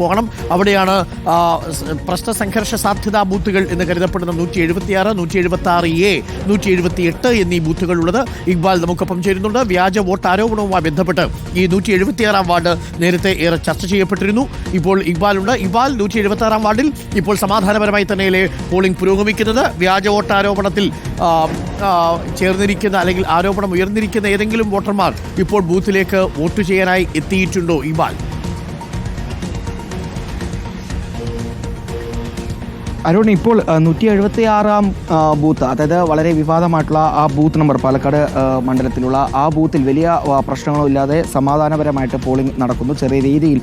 പോകണം. അവിടെയാണ് പ്രശ്ന സംഘർഷ സാധ്യതാ ബൂത്തുകൾ എന്ന് കരുതപ്പെടുന്ന നൂറ്റി എഴുപത്തിയാറ് നൂറ്റി എഴുപത്തി ആറ് എ നൂറ്റി എഴുപത്തി എട്ട് എന്നീ ബൂത്തുകൾ ഉള്ളത് ഇക്ബാൽ നമുക്കൊപ്പം ചേരുന്നുണ്ട്. വ്യാജ വോട്ട് ആരോപണവുമായി ബന്ധപ്പെട്ട് ഈ നൂറ്റി എഴുപത്തിയാറാം വാർഡ് നേരത്തെ ഏറെ ചർച്ച ചെയ്യപ്പെട്ടിരുന്നു. ഇപ്പോൾ ഇക്ബാലുണ്ട്. ഇക്ബാൽ നൂറ്റി എഴുപത്തി ആറാം വാർഡിൽ ഇപ്പോൾ സമാധാനപരമായി തന്നെയല്ലേ പോളിംഗ് പുരോഗമിക്കുന്നത്? വ്യാജ വോട്ട് ആരോപണത്തിൽ ചേർന്നിരിക്കുന്ന അല്ലെങ്കിൽ ആരോപണം ഉയർന്നിരിക്കുന്ന ഏതെങ്കിലും വോട്ടർമാർ ഇപ്പോൾ ബൂത്തിലേക്ക് വോട്ട് ചെയ്യാനായി എത്തിയിട്ടുണ്ടോ ഇക്ബാൽ? അരുൺ ഇപ്പോൾ നൂറ്റി എഴുപത്തി ആറാം ബൂത്ത് അതായത് വളരെ വിവാദമായിട്ടുള്ള ആ ബൂത്ത് നമ്പർ പാലക്കാട് മണ്ഡലത്തിലുള്ള ആ ബൂത്തിൽ വലിയ പ്രശ്നങ്ങളും ഇല്ലാതെ സമാധാനപരമായിട്ട് പോളിംഗ് നടക്കുന്നു. ചെറിയ രീതിയിൽ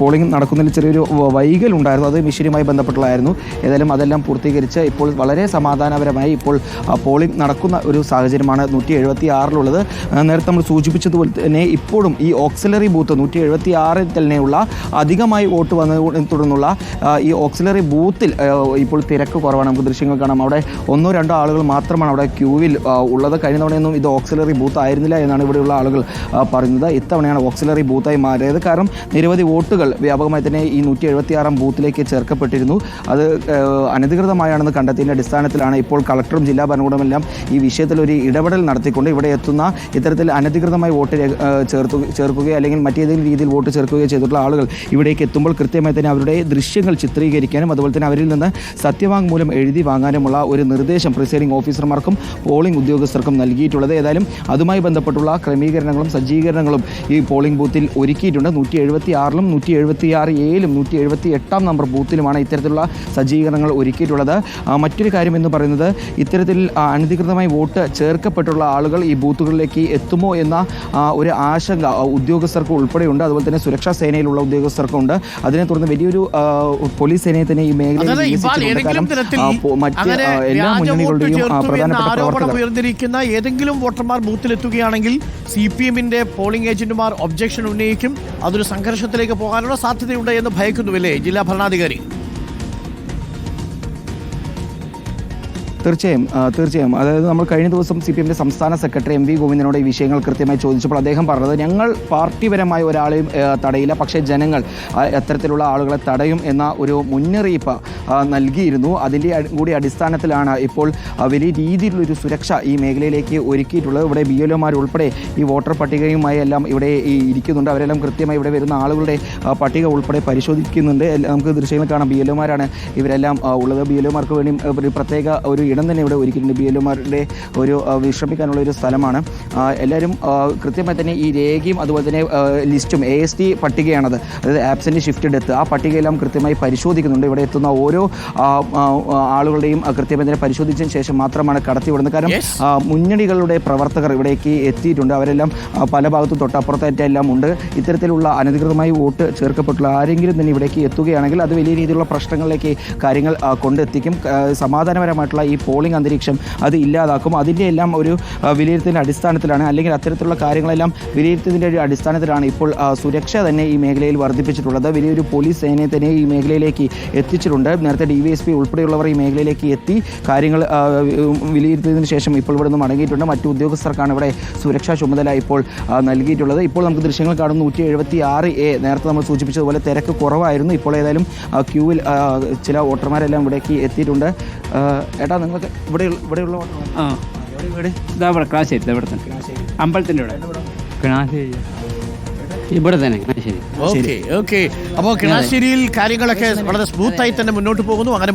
പോളിംഗ് നടക്കുന്നതിൽ ചെറിയൊരു വൈകൽ ഉണ്ടായിരുന്നു അത് മിഷനുമായി ബന്ധപ്പെട്ടുള്ളതായിരുന്നു. ഏതായാലും അതെല്ലാം പൂർത്തീകരിച്ച് ഇപ്പോൾ വളരെ സമാധാനപരമായി ഇപ്പോൾ പോളിംഗ് നടക്കുന്ന ഒരു സാഹചര്യമാണ് നൂറ്റി എഴുപത്തി ആറിലുള്ളത് നേരത്തെ നമ്മൾ സൂചിപ്പിച്ചതുപോലെ തന്നെ ഇപ്പോഴും ഈ ഓക്സിലറി ബൂത്ത് നൂറ്റി എഴുപത്തി ആറിൽ തന്നെയുള്ള അധികമായി വോട്ട് വന്നതിനെ തുടർന്നുള്ള ഈ ഓക്സിലറി ബൂത്തിൽ ഇപ്പോൾ തിരക്ക് കുറവാണ്. നമുക്ക് ദൃശ്യങ്ങൾ കാണാം. അവിടെ ഒന്നോ രണ്ടോ ആളുകൾ മാത്രമാണ് അവിടെ ക്യൂവിൽ ഉള്ളത്. കഴിഞ്ഞ തവണയൊന്നും ഇത് ഓക്സിലറി ബൂത്ത് ആയിരുന്നില്ല എന്നാണ് ഇവിടെയുള്ള ആളുകൾ പറയുന്നത് ഇത്തവണയാണ് ഓക്സിലറി ബൂത്തായി മാറിയത്. കാരണം നിരവധി വോട്ടുകൾ വ്യാപകമായി തന്നെ ഈ നൂറ്റി എഴുപത്തിയാറാം ബൂത്തിലേക്ക് ചേർക്കപ്പെട്ടിരുന്നു. അത് അനധികൃതമായാണെന്ന് കണ്ടെത്തിയതിന്റെ അടിസ്ഥാനത്തിലാണ് ഇപ്പോൾ കളക്ടറും ജില്ലാ ഭരണകൂടമെല്ലാം ഈ വിഷയത്തിൽ ഒരു ഇടപെടൽ നടത്തിക്കൊണ്ട് ഇവിടെ എത്തുന്ന ഇത്തരത്തിൽ അനധികൃതമായി വോട്ട് ചേർത്തു ചേർക്കുകയോ അല്ലെങ്കിൽ മറ്റേതെങ്കിലും രീതിയിൽ വോട്ട് ചേർക്കുകയോ ചെയ്തിട്ടുള്ള ആളുകൾ ഇവിടേക്ക് എത്തുമ്പോൾ കൃത്യമായി തന്നെ അവരുടെ ദൃശ്യങ്ങൾ ചിത്രീകരിക്കാനും അതുപോലെ തന്നെ അവരിൽ നിന്ന് സത്യവാങ്മൂലം എഴുതി വാങ്ങാനുമുള്ള ഒരു നിർദ്ദേശം പ്രിസൈഡിംഗ് ഓഫീസർമാർക്കും പോളിംഗ് ഉദ്യോഗസ്ഥർക്കും നൽകിയിട്ടുള്ളത്. ഏതായാലും അതുമായി ബന്ധപ്പെട്ടുള്ള ക്രമീകരണങ്ങളും സജ്ജീകരണങ്ങളും ഈ പോളിംഗ് ബൂത്തിൽ ഒരുക്കിയിട്ടുണ്ട്. നൂറ്റി എഴുപത്തി ആറിലും നൂറ്റി എഴുപത്തി ആറ് എയിലും നൂറ്റി എഴുപത്തി എട്ടാം നമ്പർ ബൂത്തിലുമാണ് ഇത്തരത്തിലുള്ള സജ്ജീകരണങ്ങൾ ഒരുക്കിയിട്ടുള്ളത്. മറ്റൊരു കാര്യം എന്ന് പറയുന്നത് ഇത്തരത്തിൽ അനധികൃതമായി വോട്ട് ചേർക്കപ്പെട്ടുള്ള ആളുകൾ ഈ ബൂത്തുകളിലേക്ക് എത്തുമോ എന്ന ഒരു ആശങ്ക ഉദ്യോഗസ്ഥർക്ക് ഉൾപ്പെടെയുണ്ട്. അതുപോലെ തന്നെ സുരക്ഷാ സേനയിലുള്ള ഉദ്യോഗസ്ഥർക്കുണ്ട്. അതിനെ തുടർന്ന് വലിയൊരു പോലീസ് സേനയെ തന്നെ ഈ മേഖലയിൽ ഏതെങ്കിലും തരത്തിൽ അങ്ങനെ ചേർത്തു എന്ന പ്രധാനപ്പെട്ട ആരോപണം ഉയർന്നിരിക്കുന്ന ഏതെങ്കിലും വോട്ടർമാർ ബൂത്തിലെത്തുകയാണെങ്കിൽ സി പി എമ്മിന്റെ പോളിംഗ് ഏജന്റുമാർ ഒബ്ജക്ഷൻ ഉന്നയിക്കും. അതൊരു സംഘർഷത്തിലേക്ക് പോകാനുള്ള സാധ്യതയുണ്ട് എന്ന് ഭയക്കുന്നുവല്ലേ ജില്ലാ ഭരണാധികാരി. തീർച്ചയായും തീർച്ചയായും. അതായത് നമ്മൾ കഴിഞ്ഞ ദിവസം സി പി എമ്മിന്റെ സംസ്ഥാന സെക്രട്ടറി എം വി ഗോവിന്ദനോട് ഈ വിഷയങ്ങൾ കൃത്യമായി ചോദിച്ചപ്പോൾ അദ്ദേഹം പറഞ്ഞത് ഞങ്ങൾ പാർട്ടിപരമായ ഒരാളെയും തടയില്ല പക്ഷേ ജനങ്ങൾ എത്തരത്തിലുള്ള ആളുകളെ തടയും എന്ന ഒരു മുന്നറിയിപ്പ് നൽകിയിരുന്നു. അതിന്റെ കൂടി അടിസ്ഥാനത്തിലാണ് ഇപ്പോൾ വലിയ രീതിയിലുള്ളൊരു സുരക്ഷ ഈ മേഖലയിലേക്ക് ഒരുക്കിയിട്ടുള്ളത്. ഇവിടെ ബി ഉൾപ്പെടെ ഈ വോട്ടർ പട്ടികയുമായി എല്ലാം ഇവിടെ ഇരിക്കുന്നുണ്ട്. അവരെല്ലാം കൃത്യമായി ഇവിടെ വരുന്ന ആളുകളുടെ പട്ടിക ഉൾപ്പെടെ പരിശോധിക്കുന്നുണ്ട്. നമുക്ക് ദൃശ്യങ്ങൾ കാണാം. ബി എൽ ഇവരെല്ലാം ഉള്ളത്. ബി എൽ ഒമാർക്ക് വേണ്ടി ഒരു പ്രത്യേക ഒരു ഇടം തന്നെ ഇവിടെ ഒരുക്കിയിട്ടുണ്ട്. ബി എൽ ഒമാരുടെ ഒരു വിശ്രമിക്കാനുള്ള ഒരു സ്ഥലമാണ്. എല്ലാവരും കൃത്യമായി തന്നെ ഈ രേഖയും അതുപോലെ തന്നെ ലിസ്റ്റും എ എസ് ടി പട്ടികയാണത്. അതായത് ആബ്സെന്റ് ഷിഫ്റ്റ് ഡെത്ത് ആ പട്ടികയെല്ലാം കൃത്യമായി പരിശോധിക്കുന്നുണ്ട്. ഇവിടെ എത്തുന്ന ഓരോ ആളുകളുടെയും കൃത്യമായി തന്നെ പരിശോധിച്ചതിന് ശേഷം മാത്രമാണ് കടത്തിവിടുന്നത്. കാരണം മുന്നണികളുടെ പ്രവർത്തകർ ഇവിടേക്ക് എത്തിയിട്ടുണ്ട്. അവരെല്ലാം പല ഭാഗത്തും തൊട്ടപ്പുറത്തായിട്ടെല്ലാം ഉണ്ട്. ഇത്തരത്തിലുള്ള അനധികൃതമായി വോട്ട് ചേർക്കപ്പെട്ടുള്ള ആരെങ്കിലും തന്നെ ഇവിടേക്ക് എത്തുകയാണെങ്കിൽ അത് വലിയ രീതിയിലുള്ള പ്രശ്നങ്ങളിലേക്ക് കാര്യങ്ങൾ കൊണ്ടെത്തിക്കും. സമാധാനപരമായിട്ടുള്ള ഈ പോളിംഗ് അന്തരീക്ഷം അത് ഇല്ലാതാക്കും. അതിന്റെ എല്ലാം ഒരു വിലയിരുത്തലിന്റെ അടിസ്ഥാനത്തിലാണ്. അല്ലെങ്കിൽ അത്തരത്തിലുള്ള കാര്യങ്ങളെല്ലാം വിലയിരുത്തിയതിന്റെ ഒരു അടിസ്ഥാനത്തിലാണ് ഇപ്പോൾ സുരക്ഷ തന്നെ ഈ മേഖലയിൽ വർദ്ധിപ്പിച്ചിട്ടുള്ളത്. വലിയൊരു പോലീസ് സേനയെ തന്നെ ഈ മേഖലയിലേക്ക് എത്തിച്ചിട്ടുണ്ട്. നേരത്തെ ഡി വി എസ് പി ഉൾപ്പെടെയുള്ളവർ ഈ മേഖലയിലേക്ക് എത്തി കാര്യങ്ങൾ വിലയിരുത്തിയതിനു ശേഷം ഇപ്പോൾ ഇവിടെ നിന്ന് മടങ്ങിയിട്ടുണ്ട്. മറ്റു ഉദ്യോഗസ്ഥർക്കാണ് ഇവിടെ സുരക്ഷാ ചുമതല ഇപ്പോൾ നൽകിയിട്ടുള്ളത്. ഇപ്പോൾ നമുക്ക് ദൃശ്യങ്ങൾ കാണും. നൂറ്റി എഴുപത്തി ആറ് എ നേരത്തെ നമ്മൾ സൂചിപ്പിച്ചതുപോലെ തിരക്ക് കുറവായിരുന്നു. ഇപ്പോൾ ഏതായാലും ക്യൂവിൽ ചില വോട്ടർമാരെല്ലാം ഇവിടേക്ക് എത്തിയിട്ടുണ്ട്. ഏട്ടാ ഏട്ടാ നിങ്ങൾക്ക് ഇവിടെ ഇവിടെയുള്ള ആ. വീട് ഇതാ ഇവിടെ ക്ലാസ് ഇവിടെ തന്നെ അമ്പലത്തിന്റെ ഇവിടെ. കിണാശ്ശേരി ഇവിടെ തന്നെ കിണാശ്ശേരി ഓക്കെ ഓക്കെ. അപ്പോൾ കിണാശ്ശേരിയിൽ കാര്യങ്ങളൊക്കെ വളരെ സ്മൂത്തായി തന്നെ മുന്നോട്ട് പോകുന്നു. അങ്ങനെ